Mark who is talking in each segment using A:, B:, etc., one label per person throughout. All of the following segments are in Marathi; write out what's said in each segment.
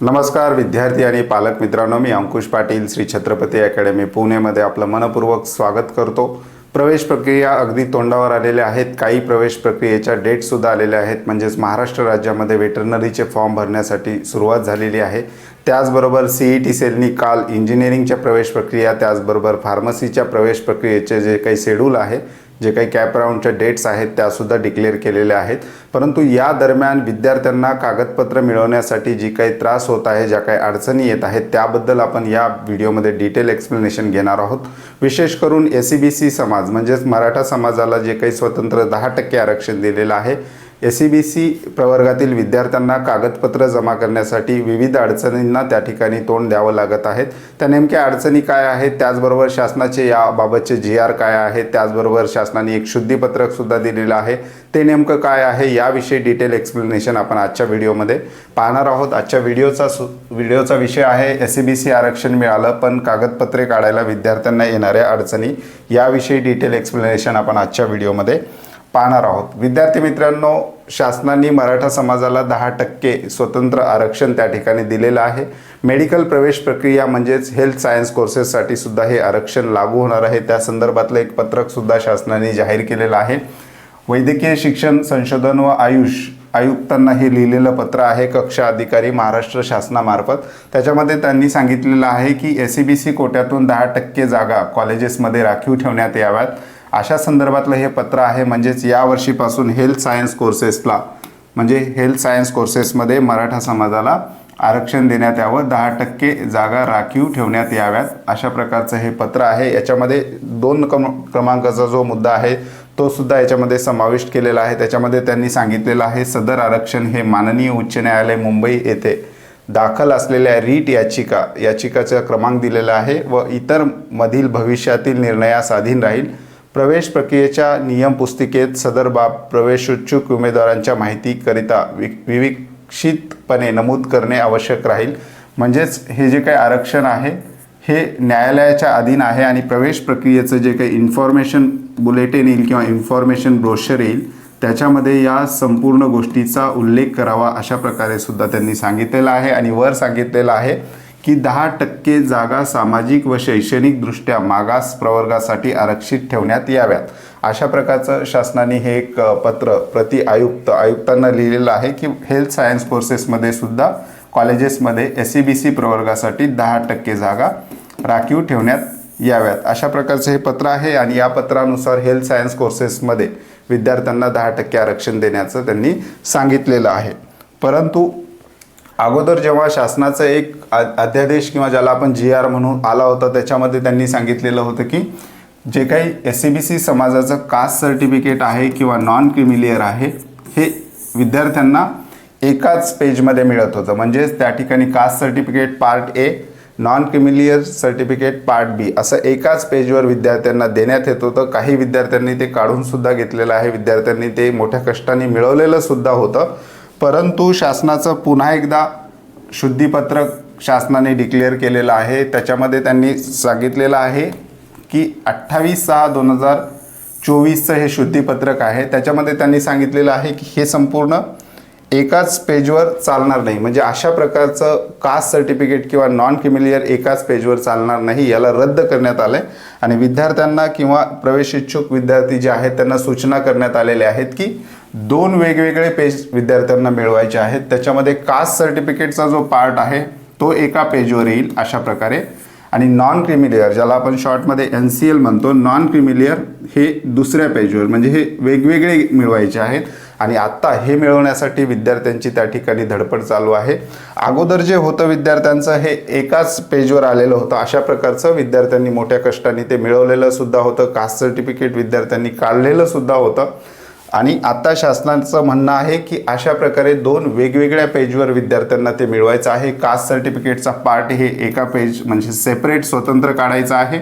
A: नमस्कार विद्यार्थी आणि पालक मित्रांनो मी अंकुश पाटील श्री छत्रपती अकॅडमी पुणेमध्ये आपलं मनपूर्वक स्वागत करतो. प्रवेश प्रक्रिया अगदी तोंडावर आलेल्या आहेत. काही प्रवेश प्रक्रियेच्या डेटसुद्धा आलेल्या आहेत. म्हणजेच महाराष्ट्र राज्यामध्ये वेटरनरीचे फॉर्म भरण्यासाठी सुरुवात झालेली आहे. त्याचबरोबर सी ई टी सेलनी काल इंजिनिअरिंगच्या प्रवेश प्रक्रिया त्याचबरोबर फार्मसीच्या प्रवेश प्रक्रियेचे जे काही शेड्यूल आहे जे काही कॅप राऊंडच्या डेट्स आहेत त्यासुद्धा डिक्लेअर केलेल्या आहेत. परंतु या दरम्यान विद्यार्थ्यांना कागदपत्र मिळवण्यासाठी जी काही त्रास होत आहे ज्या काही अडचणी येत आहेत त्याबद्दल आपण या व्हिडिओमध्ये डिटेल एक्सप्लेनेशन घेणार आहोत. विशेष करून एस सी बी सी समाज म्हणजेच मराठा समाजाला जे काही स्वतंत्र दहा टक्के आरक्षण दिलेलं आहे एस सी बी सी प्रवर्गातील विद्यार्थ्यांना कागदपत्र जमा करण्यासाठी विविध अडचणींना त्या ठिकाणी तोंड द्यावं लागत आहेत. त्या नेमक्या अडचणी काय आहेत? त्याचबरोबर शासनाचे याबाबतचे जी आर काय आहेत त्याचबरोबर शासनाने एक शुद्धीपत्रकसुद्धा दिलेलं आहे. ते नेमकं काय आहे? याविषयी डिटेल एक्सप्लेनेशन आपण आजच्या व्हिडिओमध्ये पाहणार आहोत. आजच्या व्हिडिओचा सु व्हिडिओचा विषय आहे एस सी बी सी आरक्षण मिळालं पण कागदपत्रे काढायला विद्यार्थ्यांना येणाऱ्या अडचणी याविषयी डिटेल एक्सप्लेनेशन आपण आजच्या व्हिडिओमध्ये पाहणार आहोत. विद्यार्थी मित्रांनो शासनाने मराठा समाजाला दहा टक्के स्वतंत्र आरक्षण त्या ठिकाणी दिलेलं आहे. मेडिकल प्रवेश प्रक्रिया म्हणजेच हेल्थ सायन्स कोर्सेससाठी सुद्धा हे आरक्षण लागू होणार आहे. त्या संदर्भातलं एक पत्रक सुद्धा शासनाने जाहीर केलेलं आहे. वैद्यकीय शिक्षण संशोधन व आयुष आयुक्तांना हे लिहिलेलं पत्र आहे कक्षा अधिकारी महाराष्ट्र शासनामार्फत. त्याच्यामध्ये त्यांनी सांगितलेलं आहे की एस सी बी सी कोट्यातून दहा टक्के जागा कॉलेजेसमध्ये राखीव ठेवण्यात याव्यात. अशा संदर्भातलं हे पत्र आहे म्हणजेच या वर्षीपासून हेल्थ सायन्स कोर्सेसला म्हणजे हेल्थ सायन्स कोर्सेसमध्ये मराठा समाजाला आरक्षण देण्यात यावं दहा टक्के जागा राखीव ठेवण्यात याव्यात अशा प्रकारचं हे पत्र आहे. याच्यामध्ये दोन क्रम क्रमांकाचा जो मुद्दा आहे तो सुद्धा याच्यामध्ये समाविष्ट केलेला आहे. त्याच्यामध्ये त्यांनी सांगितलेलं आहे सदर आरक्षण हे माननीय उच्च न्यायालय मुंबई येथे दाखल असलेल्या रीट याचिका याचिकाचा क्रमांक दिलेला आहे व इतर मधील भविष्यातील निर्णयास अधीन राहील. प्रवेश प्रक्रियेच्या नियम पुस्तिकेत सदर बाब प्रवेशोच्छुक उमेदवारांच्या माहितीकरिता वि विविक्षितपणे नमूद करणे आवश्यक राहील. म्हणजेच हे जे काही आरक्षण आहे हे न्यायालयाच्या अधीन आहे आणि प्रवेश प्रक्रियेचं जे काही इन्फॉर्मेशन बुलेटिन येईल किंवा इन्फॉर्मेशन ब्रोशर येईल त्याच्यामध्ये या संपूर्ण गोष्टीचा उल्लेख करावा अशा प्रकारे सुद्धा त्यांनी सांगितलेलं आहे आणि वर सांगितलेलं आहे. की दहा टक्के जागा सामाजिक व शैक्षणिकदृष्ट्या मागास प्रवर्गासाठी आरक्षित ठेवण्यात याव्यात. अशा प्रकारचं शासनाने हे एक पत्र प्रति आयुक्त आयुक्तांना लिहिलेलं आहे की हेल्थ सायन्स कोर्सेसमध्ये सुद्धा कॉलेजेसमध्ये एस सी बी सी प्रवर्गासाठी दहा टक्के जागा राखीव ठेवण्यात याव्यात. अशा प्रकारचं हे पत्र आहे आणि या पत्रानुसार हेल्थ सायन्स कोर्सेसमध्ये विद्यार्थ्यांना दहा टक्के आरक्षण देण्याचं त्यांनी सांगितलेलं आहे. परंतु अगोदर जेव्हा शासनाचं एक अध्यादेश किंवा ज्याला आपण जी आर म्हणून आला होता त्याच्यामध्ये त्यांनी सांगितलेलं होतं की जे काही एस सी बी सी समाजाचं कास्ट सर्टिफिकेट आहे किंवा नॉन क्रिमिलियर आहे हे विद्यार्थ्यांना एकाच पेजमध्ये मिळत होतं. म्हणजेच त्या ठिकाणी caste certificate part A non creamy layer certificate part B असं एकाच पेजवर विद्यार्थ्यांना देण्यात येत होतं. काही विद्यार्थ्यांनी ते काढूनसुद्धा घेतलेलं आहे. विद्यार्थ्यांनी ते मोठ्या कष्टाने मिळवलेलं सुद्धा होतं. परंतु शासनाचं पुन्हा एकदा शुद्धीपत्रक शासनाने डिक्लेअर केलेलं आहे. त्याच्यामध्ये त्यांनी सांगितलेलं आहे की अठ्ठावीस सहा दोन हजार चोवीसचं हे शुद्धीपत्रक आहे. त्याच्यामध्ये त्यांनी सांगितलेलं आहे की हे संपूर्ण एकाच पेजवर चालणार नाही. म्हणजे अशा प्रकारचं कास्ट सर्टिफिकेट किंवा नॉन क्रिमिलियर एकाच पेजवर चालणार नाही याला रद्द करण्यात आलं आहे आणि विद्यार्थ्यांना किंवा प्रवेश इच्छुक विद्यार्थी जे आहेत त्यांना सूचना करण्यात आलेल्या आहेत की दोन वेगवेगळे पेज विद्यार्थ्यांना मिळवायचे आहेत. त्याच्यामध्ये कास्ट सर्टिफिकेटचा जो पार्ट आहे तो एका पेजवर येईल अशा प्रकारे. आणि नॉन क्रिमिलियर ज्याला आपण शॉर्टमध्ये एन सी एल म्हणतो नॉन क्रिमिलियर हे दुसऱ्या पेजवर म्हणजे हे वेगवेगळे मिळवायचे आहेत. आणि आत्ता हे मिळवण्यासाठी विद्यार्थ्यांची त्या ठिकाणी धडपड चालू आहे. अगोदर जे होतं विद्यार्थ्यांचं हे एकाच पेजवर आलेलं होतं. अशा प्रकारचं विद्यार्थ्यांनी मोठ्या कष्टाने ते मिळवलेलं सुद्धा होतं. कास्ट सर्टिफिकेट विद्यार्थ्यांनी काढलेलं सुद्धा होतं. आणि आता शासनाचं म्हणणं आहे की अशा प्रकारे दोन वेगवेगळ्या पेजवर विद्यार्थ्यांना ते मिळवायचं आहे. कास्ट सर्टिफिकेटचा पार्ट हे एका पेज म्हणजे सेपरेट स्वतंत्र काढायचं आहे.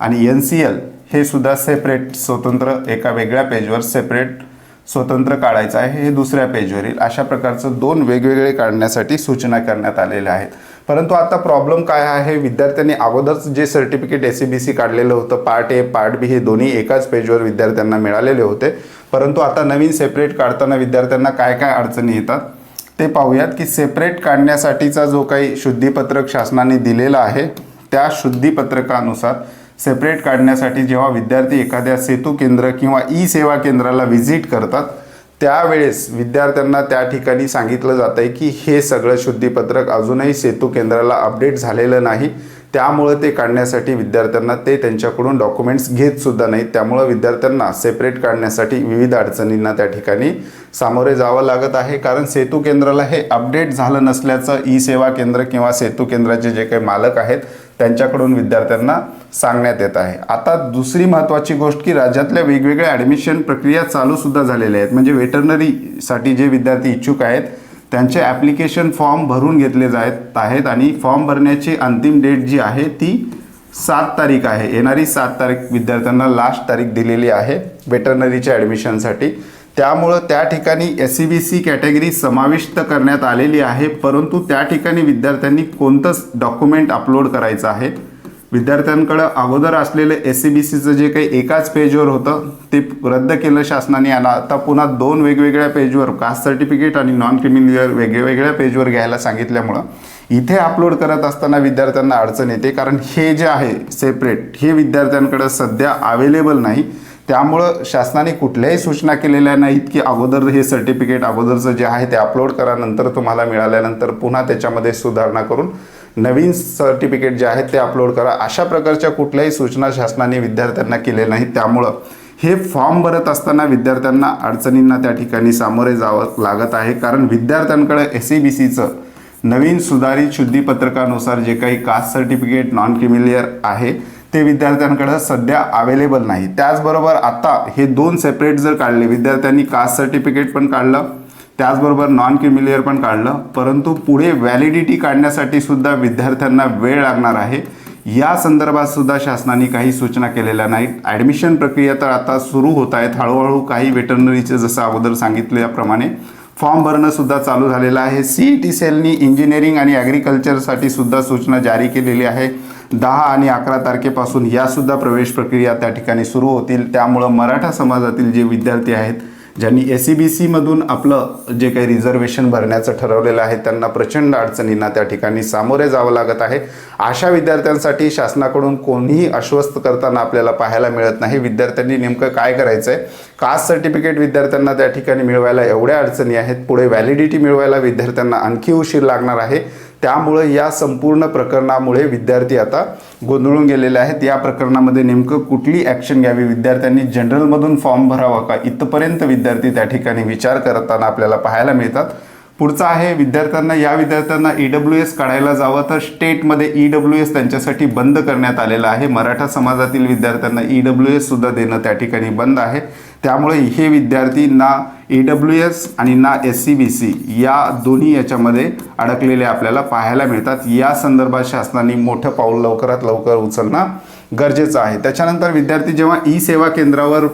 A: आणि एन सी एल हे सुद्धा सेपरेट स्वतंत्र एका वेगळ्या पेजवर सेपरेट स्वतंत्र काढायचं आहे. हे दुसऱ्या पेजवर येईल अशा प्रकारचं दोन वेगवेगळे काढण्यासाठी सूचना करण्यात आलेल्या आहेत. परंतु आता प्रॉब्लेम काय आहे? विद्यार्थ्यांनी अगोदरच जे certificate S C B C काढलेलं होतं पार्ट ए पार्ट बी हे दोन्ही एकाच पेजवर विद्यार्थ्यांना मिळालेले होते. परंतु आता नवीन सेपरेट काढताना विद्यार्थ्यांना काय काय अडचणी येतात ते पाहूयात की सेपरेट काढण्यासाठीचा जो काही शुद्धीपत्रक शासनाने दिलेला आहे त्या शुद्धीपत्रकानुसार सेपरेट काढण्यासाठी जेव्हा विद्यार्थी एखाद्या सेतू केंद्र किंवा ई सेवा केंद्राला व्हिजिट करतात त्यावेळेस विद्यार्थ्यांना त्या ठिकाणी सांगितलं जातं आहे की हे सगळं शुद्धीपत्रक अजूनही सेतू केंद्राला अपडेट झालेलं नाही. त्यामुळं ते काढण्यासाठी विद्यार्थ्यांना ते त्यांच्याकडून डॉक्युमेंट्स घेत सुद्धा नाहीत. त्यामुळं विद्यार्थ्यांना सेपरेट काढण्यासाठी विविध अडचणींना त्या ठिकाणी सामोरे जावं लागत आहे. कारण सेतू केंद्राला हे अपडेट झालं नसल्याचं ई सेवा केंद्र किंवा सेतू केंद्राचे जे काही मालक आहेत त्यांच्याकडून विद्यार्थ्यांना सांगण्यात येत आहे. आता दुसरी महत्त्वाची गोष्ट की राज्यातल्या वेगवेगळ्या ॲडमिशन प्रक्रिया चालूसुद्धा झालेल्या आहेत. म्हणजे वेटरनरीसाठी जे विद्यार्थी इच्छुक आहेत त्यांचे ॲप्लिकेशन फॉर्म भरून घेतले जात आहेत आणि फॉर्म भरण्याची अंतिम डेट जी आहे ती सात तारीख आहे. येणारी सात तारीख विद्यार्थ्यांना लास्ट तारीख दिलेली आहे वेटरनरीच्या ॲडमिशनसाठी त्यामुळं त्या ठिकाणी S C B C category समाविष्ट करण्यात आलेली आहे परंतु त्या ठिकाणी विद्यार्थ्यांनी कोणतंच डॉक्युमेंट अपलोड करायचं आहे. विद्यार्थ्यांकडं अगोदर असलेलं एस सी बी सीचं जे काही एकाच पेजवर होतं ते रद्द केलं शासनाने. आला आता पुन्हा दोन वेगवेगळ्या पेजवर कास्ट सर्टिफिकेट आणि नॉन क्रिमिनल वेगवेगळ्या पेजवर घ्यायला सांगितल्यामुळं इथे अपलोड करत असताना विद्यार्थ्यांना अडचण येते. कारण हे जे आहे सेपरेट हे विद्यार्थ्यांकडं सध्या अवेलेबल नाही. त्यामुळं शासनाने कुठल्याही सूचना केलेल्या नाहीत की अगोदर हे सर्टिफिकेट अगोदरचं जे आहे ते अपलोड करा नंतर तुम्हाला मिळाल्यानंतर पुन्हा त्याच्यामध्ये सुधारणा करून नवीन सर्टिफिकेट जे आहेत ते अपलोड करा. अशा प्रकारच्या कुठल्याही सूचना शासनाने विद्यार्थ्यांना केलेल्या नाहीत. त्यामुळं हे फॉर्म भरत असताना विद्यार्थ्यांना अडचणींना त्या ठिकाणी सामोरे जावं लागत आहे. कारण विद्यार्थ्यांकडे एस सी बी सीचं नवीन सुधारित शुद्धीपत्रकानुसार जे काही कास्ट सर्टिफिकेट नॉन क्रिमिलियर आहे ते विद्यार्थ्यांकडं सध्या अवेलेबल नाही. त्याचबरोबर आता हे दोन सेपरेट जर काढले विद्यार्थ्यांनी कास्ट सर्टिफिकेट पण काढलं त्याचबरोबर नॉन क्रिमिलियर पण काढलं. परंतु पुढे व्हॅलिडिटी काढण्यासाठी सुद्धा विद्यार्थ्यांना वेळ लागणार आहे. या संदर्भात सुद्धा शासनाने काही सूचना केलेल्या नाहीत. ॲडमिशन प्रक्रिया तर आता सुरू होत आहेत. हळूहळू काही वेटरनरीचे जसं अगोदर सांगितल्याप्रमाणे फॉर्म भरणं सुद्धा चालू झालेलं आहे. सी ई टी सेलनी इंजिनिअरिंग आणि ॲग्रिकल्चरसाठी सुद्धा सूचना जारी केलेली आहे. दहा आणि अकरा तारखेपासून यासुद्धा प्रवेश प्रक्रिया त्या ठिकाणी सुरू होतील. त्यामुळं मराठा समाजातील जे विद्यार्थी आहेत ज्यांनी एस सी बी सीमधून आपलं जे काही रिझर्वेशन भरण्याचं ठरवलेलं आहे त्यांना प्रचंड अडचणींना त्या ठिकाणी सामोरे जावं लागत आहे. अशा विद्यार्थ्यांसाठी शासनाकडून कोणीही आश्वस्त करताना आपल्याला पाहायला मिळत नाही. विद्यार्थ्यांनी नेमकं काय करायचं आहे कास्ट सर्टिफिकेट विद्यार्थ्यांना त्या ठिकाणी मिळवायला एवढ्या अडचणी आहेत. पुढे व्हॅलिडिटी मिळवायला विद्यार्थ्यांना आणखी उशीर लागणार आहे. त्यामुळं या संपूर्ण प्रकरणामुळे विद्यार्थी आता गोंधळून गेलेले आहेत. या प्रकरणामध्ये नेमकं कुठली ॲक्शन घ्यावी? विद्यार्थ्यांनी जनरलमधून फॉर्म भरावा का? इथपर्यंत विद्यार्थी त्या ठिकाणी विचार करताना आपल्याला पाहायला मिळतात. पुढचं आहे विद्यार्थ्यांना या विद्यार्थ्यांना ई डब्ल्यू एस काढायला जावं. तर स्टेटमध्ये ई डब्ल्यू एस त्यांच्यासाठी बंद करण्यात आलेलं आहे. मराठा समाजातील विद्यार्थ्यांना ई डब्ल्यू एससुद्धा देणं त्या ठिकाणी बंद आहे. त्यामुळे हे विद्यार्थी ना ई डब्ल्यू एस आणि ना एस सी बी सी या दोन्ही याच्यामध्ये अडकलेले आपल्याला पाहायला मिळतात. या संदर्भात शासनाने मोठं पाऊल लवकरात लवकर उचलणं गरजेचं आहे. त्याच्यानंतर विद्यार्थी जेव्हा ई सेवा केंद्रावर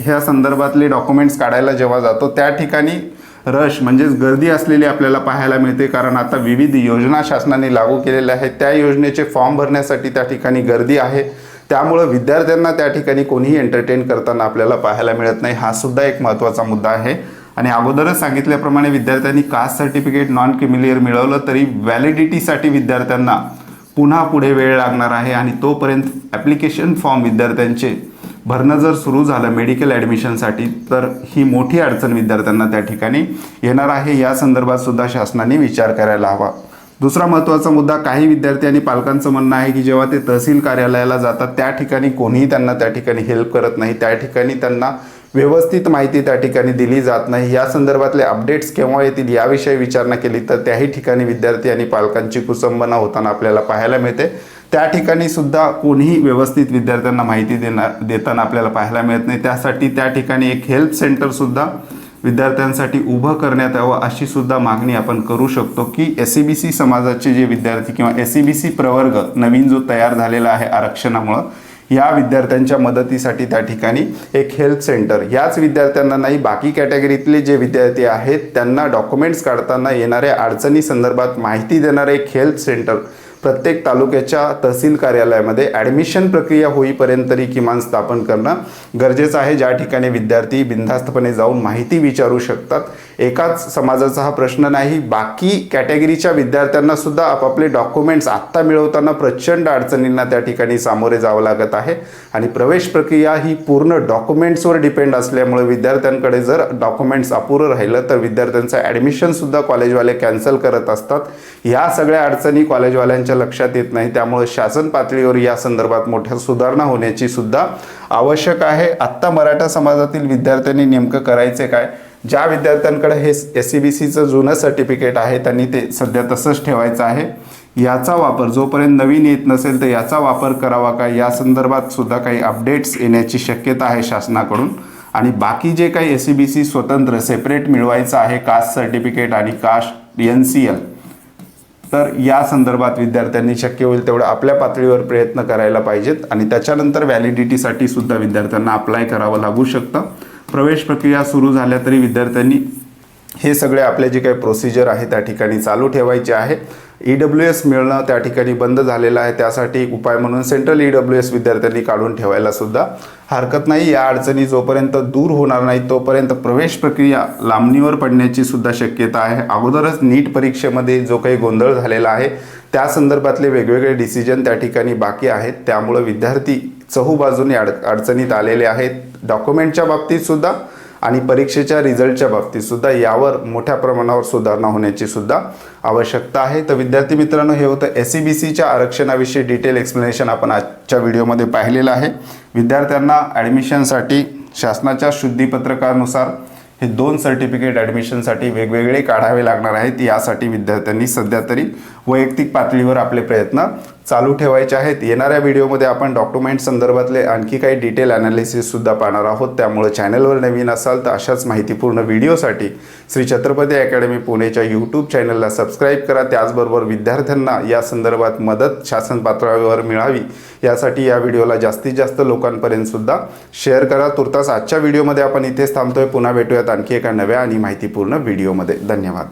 A: ह्या संदर्भातले डॉक्युमेंट्स काढायला जेव्हा जातो त्या ठिकाणी रश म्हणजेच गर्दी असलेली आपल्याला पाहायला मिळते. कारण आता विविध योजना शासनाने लागू केलेल्या आहेत. त्या योजनेचे फॉर्म भरण्यासाठी त्या ठिकाणी गर्दी आहे. त्यामुळं विद्यार्थ्यांना त्या ठिकाणी कोणीही एंटरटेन करताना आपल्याला पाहायला मिळत नाही. हा सुद्धा एक महत्त्वाचा मुद्दा आहे. आणि अगोदरच सांगितल्याप्रमाणे विद्यार्थ्यांनी कास्ट सर्टिफिकेट नॉन क्रिमिलियर मिळवलं तरी व्हॅलिडिटीसाठी विद्यार्थ्यांना पुन्हा पुढे वेळ लागणार आहे. आणि तोपर्यंत ॲप्लिकेशन फॉर्म विद्यार्थ्यांचे भरणं जर सुरू झालं मेडिकल ॲडमिशनसाठी तर ही मोठी अडचण विद्यार्थ्यांना त्या ठिकाणी येणार आहे. या संदर्भात सुद्धा शासनाने विचार करायला हवा. दुसरा महत्त्वाचा मुद्दा काही विद्यार्थी आणि पालकांचं म्हणणं आहे की जेव्हा ते तहसील कार्यालयाला जातात त्या ठिकाणी कोणीही त्यांना त्या ठिकाणी हेल्प करत नाही. त्या ठिकाणी त्यांना व्यवस्थित माहिती त्या ठिकाणी दिली जात नाही. या संदर्भातले अपडेट्स केव्हा येतील याविषयी विचारणा केली तर त्याही ठिकाणी विद्यार्थी आणि पालकांची कुसंबना होताना आपल्याला पाहायला मिळते. त्या ठिकाणी सुद्धा कोणीही व्यवस्थित विद्यार्थ्यांना माहिती देणार देताना आपल्याला पाहायला मिळत नाही. त्यासाठी त्या ठिकाणी एक हेल्प सेंटरसुद्धा विद्यार्थ्यांसाठी उभं करण्यात यावं अशी सुद्धा मागणी आपण करू शकतो की एस सी बी सी समाजाचे जे विद्यार्थी किंवा एस सी बी सी प्रवर्ग नवीन जो तयार झालेला आहे आरक्षणामुळं या विद्यार्थ्यांच्या मदतीसाठी त्या ठिकाणी एक हेल्प सेंटर. याच विद्यार्थ्यांना नाही बाकी कॅटेगरीतले जे विद्यार्थी आहेत त्यांना डॉक्युमेंट्स काढताना येणाऱ्या अडचणी संदर्भात माहिती देणारे एक हेल्प सेंटर. प्रत्येक तालुक्याच्या तहसील कार्यालयामध्ये ॲडमिशन प्रक्रिया होईपर्यंत तरी किमान स्थापन करणं गरजेचं आहे. ज्या ठिकाणी विद्यार्थी बिनधास्तपणे जाऊन माहिती विचारू शकतात. एकाच समाजाचा हा प्रश्न नाही. बाकी कॅटेगरीच्या विद्यार्थ्यांना सुद्धा आपापले डॉक्युमेंट्स आत्ता मिळवताना प्रचंड अडचणींना त्या ठिकाणी सामोरे जावं लागत आहे. आणि प्रवेश प्रक्रिया ही पूर्ण डॉक्युमेंट्सवर डिपेंड असल्यामुळे विद्यार्थ्यांकडे जर डॉक्युमेंट्स अपुरं राहिलं तर विद्यार्थ्यांचं ॲडमिशनसुद्धा कॉलेजवाले कॅन्सल करत असतात. ह्या सगळ्या अडचणी कॉलेजवाल्यांच्या लक्षात येत नाही. त्यामुळे शासन पातळीवर या संदर्भात मोठ्या सुधारणा होण्याची सुद्धा आवश्यक आहे. आत्ता मराठा समाजातील विद्यार्थ्यांनी नेमकं करायचे काय? ज्या विद्यार्थ्यांकडे हे एस सी बी सीचं जुनं सर्टिफिकेट आहे त्यांनी ते सध्या तसंच ठेवायचं आहे. याचा वापर जोपर्यंत नवीन येत नसेल तर याचा वापर करावा का? या संदर्भात सुद्धा काही अपडेट्स येण्याची शक्यता आहे शासनाकडून. आणि बाकी जे काही एस सी बी सी स्वतंत्र सेपरेट मिळवायचं आहे कास्ट सर्टिफिकेट आणि कास्ट एन सी एल तर या संदर्भात विद्यार्थ्यांनी शक्य होईल तेवढं आपल्या पातळीवर प्रयत्न करायला पाहिजेत आणि त्याच्यानंतर व्हॅलिडिटीसाठी सुद्धा विद्यार्थ्यांना अप्लाय करावं लागू शकतं. प्रवेश प्रक्रिया सुरू झाल्या तरी विद्यार्थ्यांनी हे सगळे आपले जे काही प्रोसिजर आहे त्या ठिकाणी चालू ठेवायचे आहे. ई डब्ल्यू एस मिळणं त्या ठिकाणी बंद झालेलं आहे. त्यासाठी एक उपाय म्हणून सेंट्रल ई डब्ल्यू एस विद्यार्थ्यांनी काढून ठेवायला सुद्धा हरकत नाही. या अडचणी जोपर्यंत दूर होणार नाही तोपर्यंत प्रवेश प्रक्रिया लांबणीवर पडण्याची सुद्धा शक्यता आहे. अगोदरच नीट परीक्षेमध्ये जो काही गोंधळ झालेला आहे त्या संदर्भातले वेगवेगळे डिसिजन त्या ठिकाणी बाकी आहेत. त्यामुळं विद्यार्थी चहूबाजूने अड अडचणीत आलेले आहेत. डॉक्युमेंटच्या बाबतीत सुद्धा आणि परीक्षेच्या रिझल्टच्या बाबतीत सुद्धा यावर मोठ्या प्रमाणावर सुधारणा होण्याची सुद्धा आवश्यकता आहे. तर विद्यार्थी मित्रांनो हे होतं एस सी बी सीच्या आरक्षणाविषयी डिटेल एक्सप्लेनेशन आपण आजच्या व्हिडिओमध्ये पाहिलेलं आहे. विद्यार्थ्यांना ॲडमिशनसाठी शासनाच्या शुद्धीपत्रकानुसार हे दोन सर्टिफिकेट ॲडमिशनसाठी वेगवेगळे काढावे लागणार आहेत. यासाठी विद्यार्थ्यांनी सध्या तरी वैयक्तिक पातळीवर आपले प्रयत्न चालू ठेवायचे आहेत. येणाऱ्या व्हिडिओमध्ये आपण डॉक्युमेंट संदर्भातले आणखी काही डिटेल ॲनालिसिससुद्धा पाहणार आहोत. त्यामुळे चॅनलवर नवीन असाल तर अशाच माहितीपूर्ण व्हिडिओसाठी श्री छत्रपती अकॅडमी पुणेच्या यूट्यूब चॅनलला सबस्क्राईब करा. त्याचबरोबर विद्यार्थ्यांना या संदर्भात मदत शासन पातळीवर मिळावी यासाठी या व्हिडिओला जास्तीत जास्त लोकांपर्यंतसुद्धा शेअर करा. तुर्तास आजच्या व्हिडिओमध्ये आपण इथेच थांबतोय. पुन्हा भेटूयात आणखी एका नव्या आणि माहितीपूर्ण व्हिडिओमध्ये. धन्यवाद.